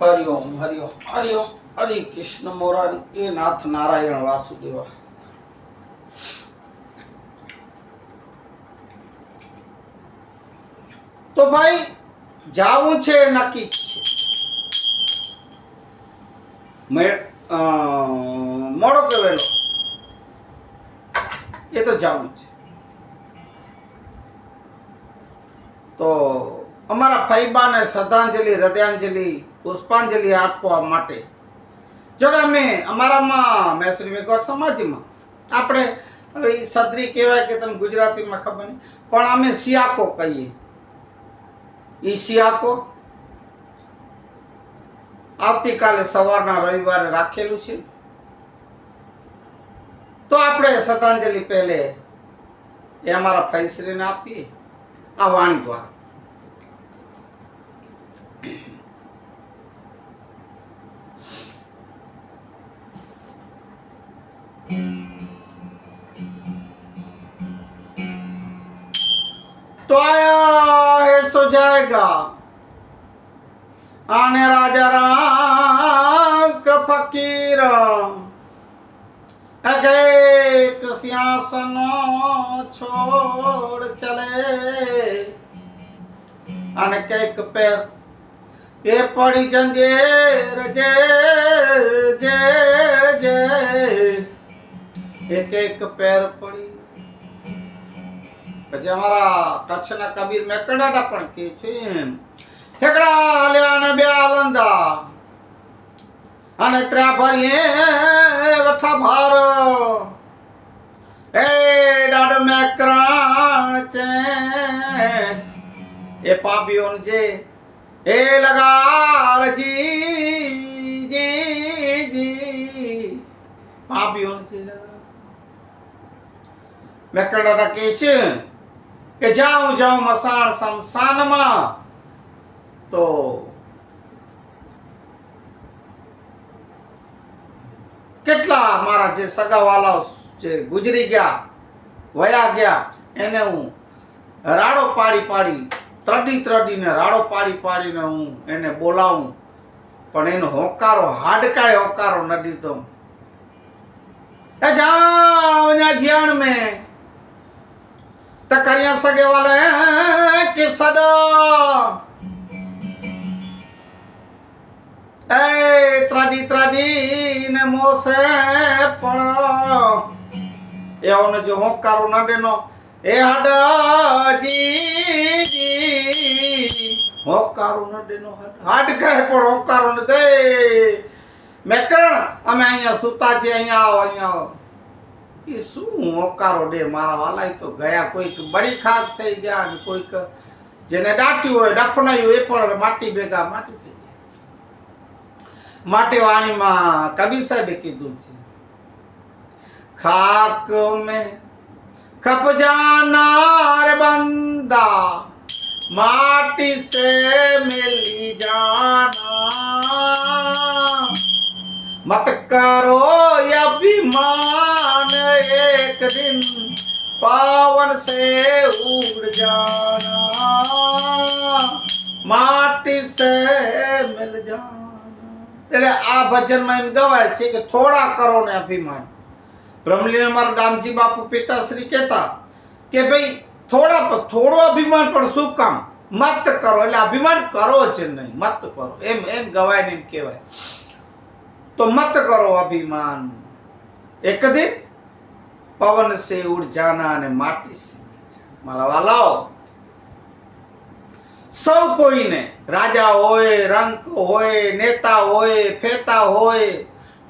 હરિઓમ હરિ ઓમ હરે કૃષ્ણ મોરારી, એ નાથ નારાયણ વાસુદેવા. તો ભાઈ, જાવું છે નક્કી છે. મોડો કે વહેલો એ તો જાવું છે. તો અમારા ફૈબાને શ્રદ્ધાંજલિ, હૃદયાંજલિ, પુષ્પાંજલિ આપવા માટે. જો કે અમે અમારામાં મૈસૂરી મેઘવાર સમાજમાં. આપણે હવે ઈ સદરી કહેવાય કે તમે ગુજરાતીમાં ખબર નહીં, પણ અમે સિયાકો કહીએ. એ સિયાકો આવતીકાલે સવારના રવિવારે રાખેલું છે. તો આપણે શ્રદ્ધાંજલિ પહેલે એ અમારા ફૈશ્રીને આપીએ. આ વાણી દ્વારા. तो आया है सो जाएगा आने राजा राम का फकीर एक सियासन छोड़ चले अनक पैर એ પડી જંજેર જે જે જે એક એક પેર પડી પછી અમારા કચ્છના કબીર મેકડાડા પણ કે છે હેકડા હાલ્યા ને બે આલંદા અને ત્રા ભરીએ વઠા ભાર એ ડાડ મેકરાણ છે એ પાપીઓને જે એ લગારજી કેટલા મારા જે સગાવાલાઓ જે ગુજરી ગયા, વયા ગયા, એને હું રાડો પાડી પાડી ત્રડી ત્રડીને રાડો પાડી પાડીને હું એને બોલાવું. પણ એનો હોંકારો, હાડકાય હોંકારો ન દીધો. એ જા જ્ઞાન મે. તકરિયા સગે વાલે કે સડો એ ત્રડી ત્રડી ને મોસે પણ. એઓને જો હોંકારો ન દેનો એ હાડજી જી ન નડેનો હાડ. કહે પણ હોકારો ન દે. મેકરણ, અમે અહીંયા સુતા છે અહીંયા આવો અહીંયા આવો. એ શું હોકારો દે? મારા વાલા તો ગયા કોઈક બળી ખાસ થઈ ગયા અને કોઈક જેને દાટ્યું હોય દફનાયું એ પણ માટી ભેગા, માટી થઈ ગયા. માટી વાણીમાં કબીર સાહેબે કીધું છે, ખાક મેં ખપ જાનાર બંદા માટી સે મિલી જાના मत करो ये अभिमान एक दिन पावन से उड़ जाना माटी से मिल जाना એટલે આ ભજનમાં એમ ગવાય છે કે થોડા કરો ને અભિમાન બ્રહ્મલીન અમારા ડામજી બાપુ પિતાશ્રી કહેતા કે ભાઈ, થોડા થોડો અભિમાન પણ શું કામ? મત કરો, એટલે અભિમાન કરો જ નહીં. મત કરો. એમ એમ ગવાય એમ કહેવાય. તો મત કરો અભિમાન. એક દિન પવન સે ઉર્જાના અને માટી સે મારા વાલાઓ, સૌ કોઈને, રાજા હોય, રંક હોય, નેતા હોય, ફેતા હોય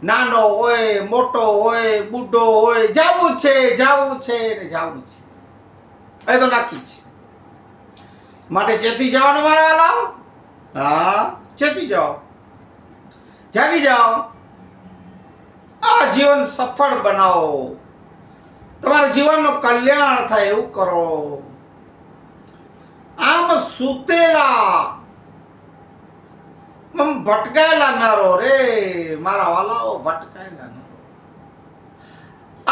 નાનો હોય, મોટો હોય બુઢો હોય, જાવું છે જાવું છે ને જાવું છે. એ તો નક્કી છે. માટે ચેતી જાઓ મારા વાલાઓ હા, ચેતી જાઓ. જાગી જાઓ. આ જીવન સફળ બનાવો. તમારા જીવનનું કલ્યાણ થાય એવું કરો. આમ સૂતેલા ન રહો રે, મારા વાલાઓ ભટકાયેલા ન રહો.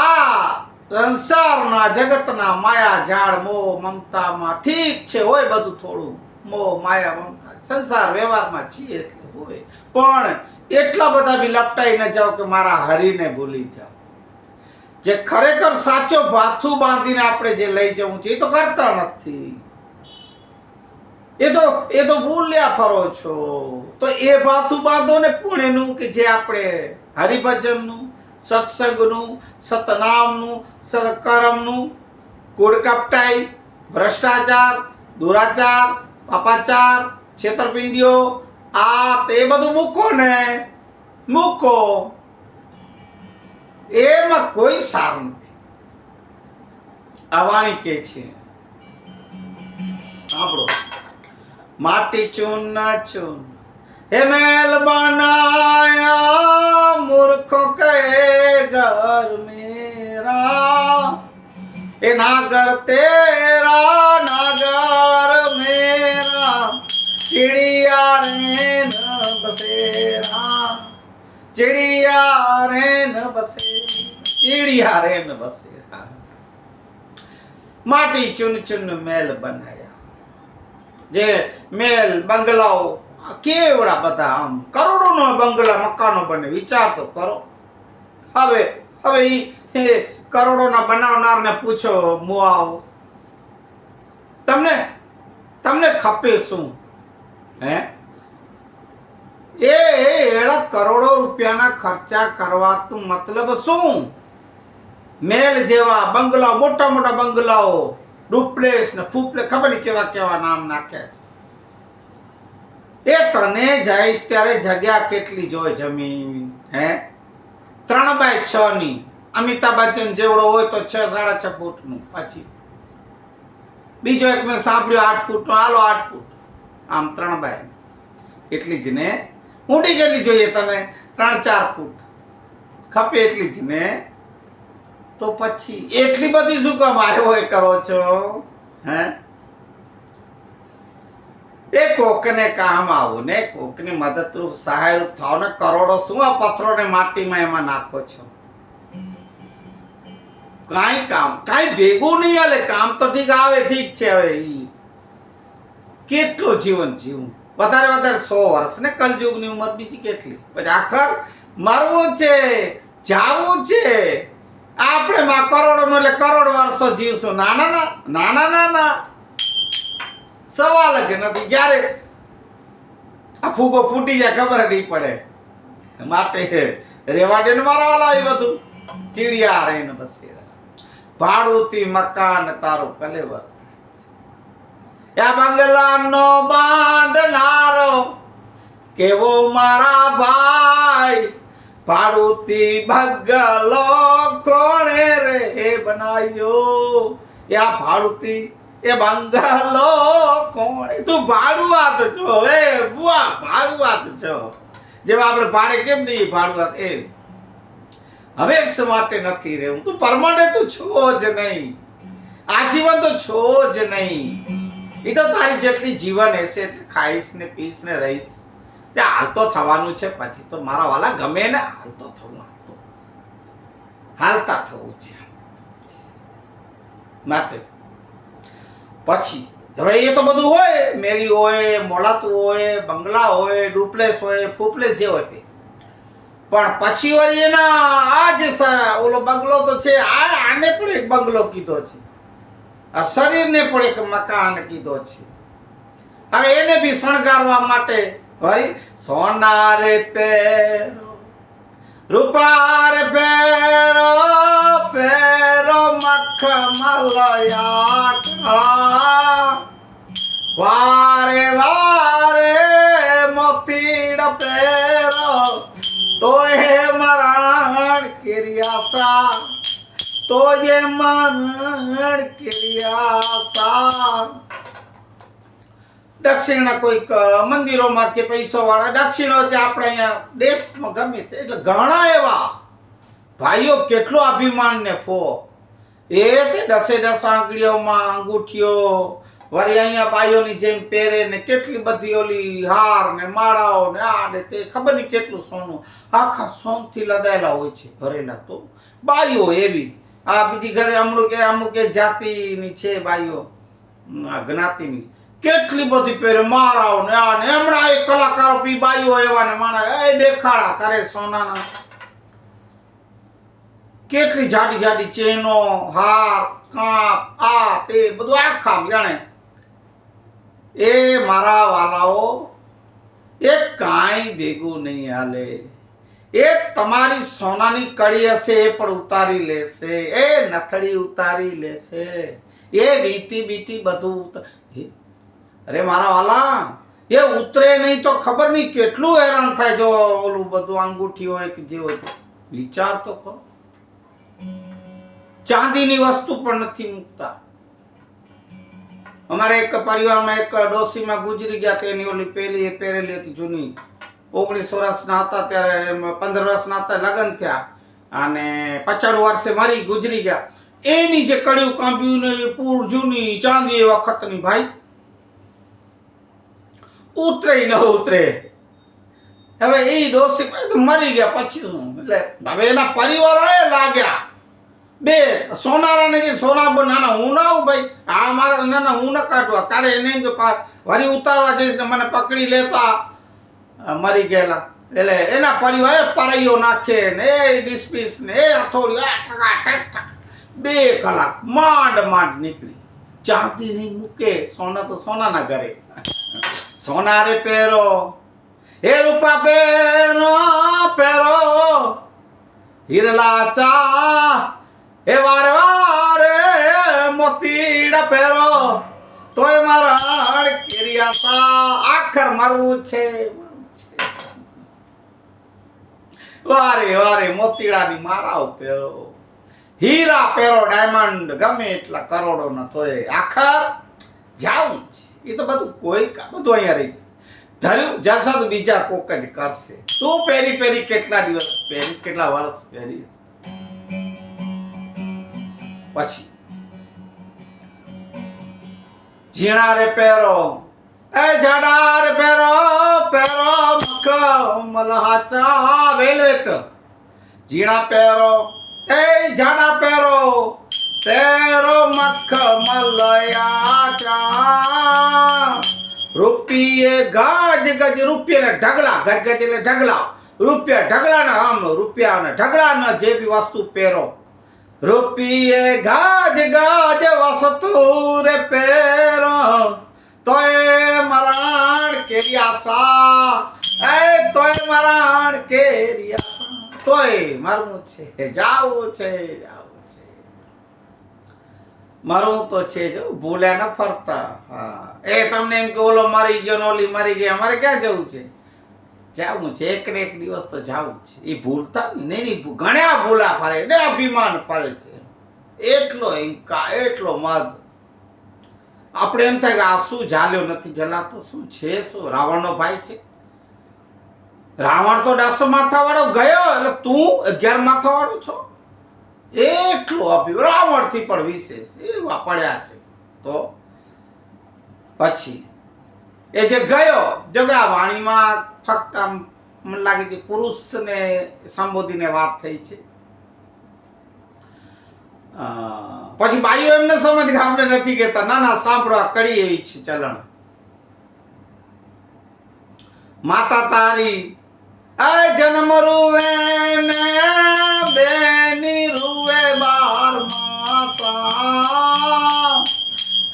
આ સંસારના જગતના માયા ઝાડ મોહ મમતામાં ઠીક છે, હોય બધું થોડું. મો માયા મમતા. સંસાર વ્યવહારમાં છીએ એટલે હોય. પણ એટલા બધા બી લપટાઈ ન જાઓ કે મારા હરીને ભૂલી જાઓ. જે ખરેખર સાચો ભાથું બાંધીને આપણે જે લઈ જવું છે, એ તો કરતા નથી. એ તો એ તો ભૂલ્યા ફરો છો. તો એ ભાથું બાંધો ને પુણ્યનું કે જે આપણે હરિભજનનું, સત્સંગનું, સતનામનું સત્કર્મનું કુળ કપટાઈ, ભ્રષ્ટાચાર, દુરાચાર, પાપાચાર, છેતરપિંડીઓ, આ તે બધું મૂકો ને, મૂકો. એમાં કોઈ સાર નથી. આ વાણી કે છે? સાંભળો. ના ચૂન હે મેલ બનાયા, મૂર્ખો કહે ઘર મેરા. એ નાગર તેરા, નાગર મેરા. ચિડિયા રે ન બસેરા. ચિડિયા રે ન બસે ચિડિયા રે ન બસેરા. માટી ચૂન ચૂન મેલ બનાયા. જે મેલ, બંગલાઓ કેવડા બધા આમ કરોડોનો બંગલા મકાનો બને, વિચાર તો કરો. હવે હવે એ કરોડોના બનાવનારને પૂછો મુઆવ તમને તમને ખપે શું? હે? એ એડા કરોડો રૂપિયાના ખર્ચા કરવા તો મતલબ શું? મેલ જેવા બંગલાઓ મોટા મોટા બંગલાઓ ડુપ્લેસ ને ફૂપલે ખબર નહીં કેવા કેવા નામ નાખ્યા છે. એ તને જઈશ ત્યારે જગ્યા કેટલી જોઈ જમીન, હે? ત્રણ બાય છ ની. અમિતાભ બચ્ચન જેવડો હોય તો છ સાડા છ ફૂટનું, પછી. બીજો એક મેં સાંભળ્યું, આઠ ફૂટનો, હાલો આઠ ફૂટ. આમ ત્રણ બાય. એટલી જ ને. ઊંડી કેટલી જોઈએ તને? ત્રણ ચાર ફૂટ. ખપે એટલી જ ને. તો પછી એટલી બધી શું કામ આવ્યો એ કરો છો? હે? એ કોકને કામ આવું ને, કોકની મદદરૂપ, સહાયરૂપ થાવ ને કરોડો શું આ પથ્થરોને માટીમાં એમાં નાખો છો? કાંઈ કામ, કાંઈ ભેગું નહીં આલે કામ તો ઠીક આવે, ઠીક છે હવે ઈ. કેટલું જીવન જીવું? વધારે વધારે સો વર્ષ ને કલયુગની ઉંમર બીજી કેટલી? પછી આખર મરવું છે, જાવું છે. આપણે માં કરોડો નો એટલે કરોડ વર્ષો જીવશું. નાના, ના નાના, ના ના. ના ના સવાલ જ નથી. ક્યારે? આ ફૂગો ફૂટી જાય, ખબર નહીં પડે. માટે રેવા દે ને મારા એ બધું. ચીડિયા રહીને બસી ભાડુતી મકાન તારું કલેવર યા બંગલાનો બાંધનારો, કેવો મારા ભાઈ ભાડુતી ભગલો કોણે રે બનાવ્યો યા ભાડુતી, એ બંગલો કોણે? તું ભાડુઆત છો રે બુઆ ભાડુઆત છો. જેમ આપણે ભાડે કેમ નહીં ભાડુઆત? એ હવે માટે નથી રહેવું. તું પરમાનન્ટ તું છો જ નહીં. આજીવન તો છો જ નહીં. એ તો તારી જેટલી જીવન હશે, ખાઈશ ને પીશ ને રહીશ. તે હાલ તો થવાનું છે, પછી તો મારા વાલા ગમે ને હાલ તો થવું, હાલ તો. હાલતા થવું છે માટે પછી, હવે એ તો બધું હોય મેરી હોય, મોલાતું હોય, બંગલા હોય, ડુપ્લેસ હોય, ફૂપલેસ જે હોય તે. પણ પછી વળી એના આ જે ઓલો બંગલો તો છે, આ આને પણ એક બંગલો કીધો છે. આ શરીરને પણ એક મકાન કીધો છે. હવે એને બી શણગારવા માટે વળી સોનારે પેરો રૂપાર પેરો પેરો મખમલયા વારે વારે મોતીડ પેરો તો હે મરણ કિરિયાસા તો એ મરણ કિરિયાસા દક્ષિણના કોઈક મંદિરોમાં કે પૈસો વાળા દક્ષિણો કે આપણે અહીંયા દેશમાં ગમે તે, એટલે ઘણા એવા ભાઈઓ કેટલો અભિમાન ને ફો. એ તે દસે દસ આંગળીઓમાં અંગૂઠીઓ, વળી અહીંયા બાઈઓની જેમ પહેરે ને કેટલી બધી ઓલી હાર ને માળાઓ ને આ ને તે, ખબર નહીં કેટલું સોનું. આખા સોનથી લદાયેલા હોય છે ભરેલા તો. બાઈઓ એવી. આ બીજી ઘરે અમુક અમુક જાતિની છે બાઈઓ. જ્ઞાતિની. કેટલી બધી પહેરે મારાઓ ને આ ને હમણાં એક કલાકારો પી બાઈઓ એવા ને માણા એ દેખાડા કરે સોનાના કેટલી જાડી જાડી ચેનો, હાર, કાપ, આ, તે બધું આખા જાણે એ મારા વાલાઓ, એ કાંઈ ભેગું નહીં હાલે એ તમારી સોનાની કડી હશે એ પણ ઉતારી લેશે, એ નથડી ઉતારી લેશે, એ વીતી બીતી બધું? અરે મારા વાલા, એ ઉતરે નહીં તો ખબર નહીં કેટલું હેરાન થાય જો ઓલું બધું અંગૂઠી હોય કે જે હોય. વિચાર તો કરો. ચાંદીની વસ્તુ પણ નથી મૂકતા. અમારે એક પરિવારમાં એક ડોસીમાં ગુજરી ગયા તેની ઓલી પેલી એ પહેરેલી હતી જૂની. ઓગણીસ વર્ષના હતા ત્યારે પંદર વર્ષના હતા, લગ્ન થયા. અને પચાસ વર્ષે મરી ગુજરી ગયા. એની જે કડિયું કાંપ્યું ને એ પૂર જૂની ચાંદી એ વખતની ભાઈ ઉતરે ન ઉતરે. હવે એ ડોસી તો મરી ગયા, પછી શું? એટલે હવે એના પરિવારોએ લાગ્યા. બે, સોનારાને કે સોના બ- ના ના, હું ના આવું ભાઈ. આ મારે ના ના, હું ના કાઢવા. કારે એને એમ કે વળી ઉતારવા જઈશ ને મને પકડી લેતા મરી ગયેલા. એટલે એના પરિવાર પારાઈઓ નાખે ને, એ ડિસ્પીસ ને, એ હથોડી બે કલાક માંડ માંડ નીકળી. ચાંદી નહીં મૂકે, સોના તો સોનાના ઘરે. સોના રે પહેરો હે રૂપા પહેરો પહેરો હિરલા ચા, એ વારે વારે મોતીડા પહેરો તોય મારા કેરિયા સા, આખર મારવું છે. વારે વારે મોતીડાની માળાઓ પહેરો હીરા પહેરો ડાયમંડ ગમે એટલા કરોડો ના તોય આખર જાવું છે એ તો બધું કોઈ બધું અહીંયા રહી ધર્યું જલસા તો બીજા કોક જ કરશે, તું પહેરી પહેરી કેટલા દિવસ પહેરીશ કેટલા વર્ષ પહેરીશ પછી. ઝીણા રે પહેરો એ જાડા રે પહેરો પહેરો મખ મલહાચા વેલવેટ. ઝીણા પહેરો એ જાડા પહેરો પહેરો મખ મલયાચા રૂપિયે ગજ ગજ રૂપિયા ઢગલા, ગજ ગજ એટલે ઢગલા. રૂપિયા ઢગલા ના આમ, રૂપિયા ને ઢગલા ના જે બી વસ્તુ પહેરો. રૂપિયે ગાજ ગજ વસ્તુ રે પેરો તોય મરાણ કેરી આશા એ તોય મરાણ કેરી આશા તોય મારું છે, જાવું છે, જાવું મારું તો છે જો, ભૂલ્યા ન ફરતા. હા. એ તમને એમ કે, ઓલો મારી ગયો ને ઓલી મારી ગઈ, અમારે ક્યાં જવું છે? જાવું છે એક ને એક દિવસ તો જાવું છે. એ ભૂલતા નહીં. નહીં ઘણા ભૂલા ફરે ને અભિમાન ફરે છે. એટલો હિંકા એટલો મદ. આપણે એમ થાય કે, આ શું જાલ્યો નથી જલાતો શું છે, શું? રાવણનો ભાઈ છે. રાવણ તો દસ માથાવાળો ગયો, એટલે તું અગિયાર માથાવાળો છો? એટલો અભિ પણ વિશેષ એ વાપર્યા છે. તો પછી, એ જે ગયો જો આ વાણીમાં ફક્ત આમ મને લાગે છે પુરુષને સંબોધીને વાત થઈ છે. પછી બાઈઓ એમને સમજ કે આપણે નથી કહેતા. ના ના સાંભળો આ કડી એવી છે ચલણ. માતા તારી અ જન્મ રૂવે બેની રૂવે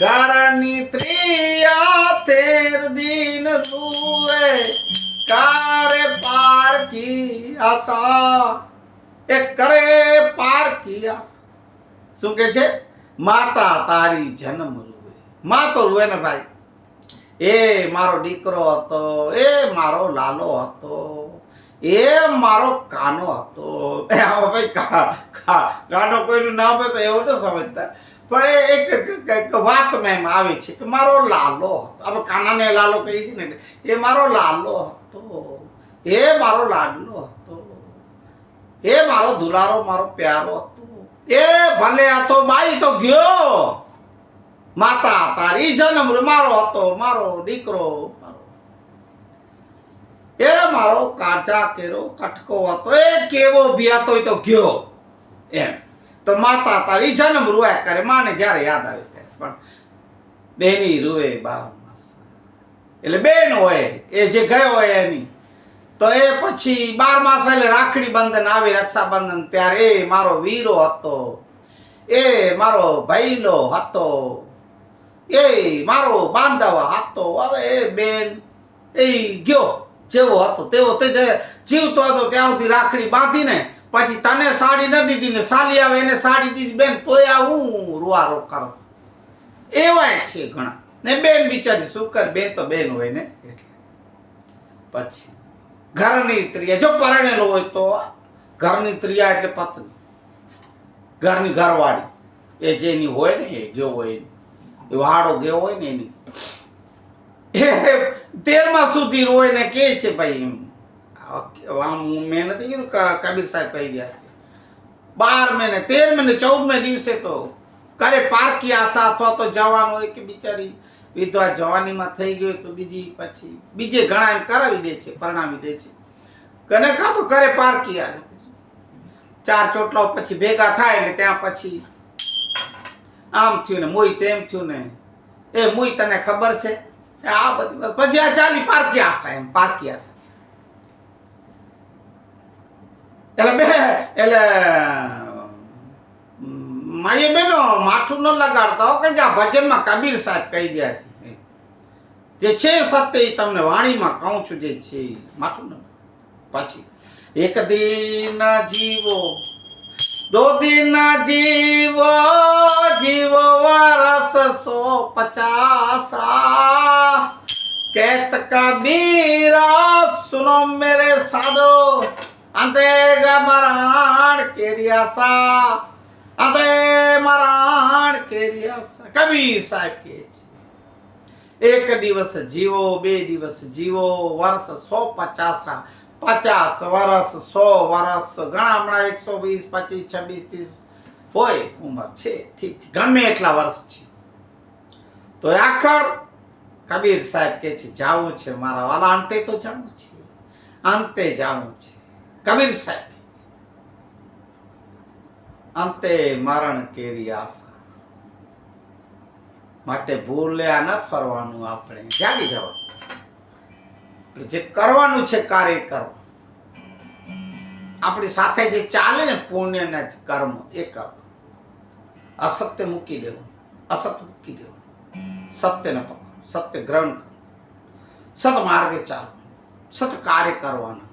કરણી ત્રિયા તેર દિન રૂએ. કારે પાર કી આશા? એ કરે પાર કી આશા. શું કે છે? માતા તારી જન્મ રૂએ. મા તો રૂએ ને ભાઈ. એ મારો દીકરો હતો, એ મારો લાલો હતો, એ મારો કાનો હતો. ભાઈ કાનો કોઈનું નામ હોય તો એવું ન સમજતા. પણ એ એક વાત મેં આવે છે કે મારો લાલો હવે કાનાને લાલો કહી છે ને એ મારો લાલો હતો. એ મારો લાડલો હતો. એ મારો દુલારો, મારો પ્યારો હતો. એ ભલે હતો બાઈ તો ગયો. માતા તારી જન્મ મારો હતો, મારો દીકરો, મારો. એ મારો કાચા કેરો, કટકો હતો. એ કેવો બી હતો એ તો ગયો, એમ. માતા તારી જન્મ રૂયા કરે, માને જ્યારે યાદ આવે ત્યારે. પણ બેની રૂવે બાર માસ. એટલે બેન હોય, એ જે ગયો હોય એની, તો એ પછી બાર માસ એટલે રાખડી બંધન આવી, રક્ષાબંધન, ત્યારે એ મારો વીરો હતો. એ મારો ભાઈલો હતો. એ મારો બાંધાવા હતો. હવે એ બેન, એ ગયો, જેવો હતો, તેવો તે જીવતો હતો, ત્યાં સુધી રાખડી બાંધીને પછી તને સાડી ન દીધી ને સાલી આવે એને સાડી દીધી. બેન, તોય આ હું રૂવારો કરસ? એવાય છે ઘણા. ને બેન બિચારી શું કર? બેન તો બેન હોય ને પછી ઘરની ત્રિયા. જો પરણેલો હોય તો ઘરની ત્રિયા એટલે પત્ની. ઘરની ઘરવાળી. એ જેની હોય ને, એ ગયો હોય એ વાળો ગયો હોય ને એની. તેરમાં સુધી રોય ને કે છે ભાઈ એમ. મેં નથી કીધું કબીર સાહેબ કહી ગયા. બાર મહિને, તેર મહિને ચૌદ મહિને દિવસે તો કરે પારકી આશા અથવા તો જવાનું હોય કે બિચારી વિધવા જવાનીમાં થઈ ગયો તો બીજી પછી બીજે ઘણા એમ કરાવી દે છે, પરણાવી દે છે. કને કાં તો કરે પારકી આવે. ચાર ચોટલાઓ પછી ભેગા થાય ને ત્યાં પછી આમ થયું ને મોઈ તેમ થયું ને. એ મુઈ તને ખબર છે? આ બધી પછી આ ચાલી પારકી આશા એમ, પારકી આશા. એટલે બે, એટલે માએ બેનો માથું ન લગાડતા કે જે આ ભજનમાં કબીર સાહેબ કહી ગયા છે. જે છે સત્ય એ તમને વાણીમાં કહું છું, જે છે માથું ન પછી, એક દિન જીવો, દો દિન જીવો જીવો વરસ સો પચાસા. કેત કબીરા, સુનો મેરે સાદો. ಅಂತೆ ಮರಾಣ ಕೇರಿಯಾಸ ಅಂತೆ મરાણ કેરિયાસ કબીર સાહેબ કે છે. એક દિવસ જીવો, બે દિવસ જીવો, વર્ષ સો પચાસા પચાસ વર્ષ સો વર્ષ, ઘણા હમણાં એકસો વીસ, પચીસ, છવ્વીસ, ત્રીસ હોય ઉંમર છે. ઠીક છે, ગમે એટલા વર્ષ છે. તો આખર કબીર સાહેબ કે છે, જાવું છે મારા વાલા અંતે તો જાવું છે. અંતે જાવું છે. કબીર સાહેબ. અંતે મરણ કેરી આશા. માટે ભૂલ્યા ન ફરવાનું આપણે. જાગી જવા જે કરવાનું છે કાર્ય કરો. આપણી સાથે જે ચાલે ને પુણ્યના કર્મ, એ કરો. અસત્ય મૂકી દેવું. અસત્ય મૂકી દેવું. સત્યને પકડો. સત્ય ગ્રહણ કરો. સત માર્ગે ચાલો. સત કાર્ય કરવાના.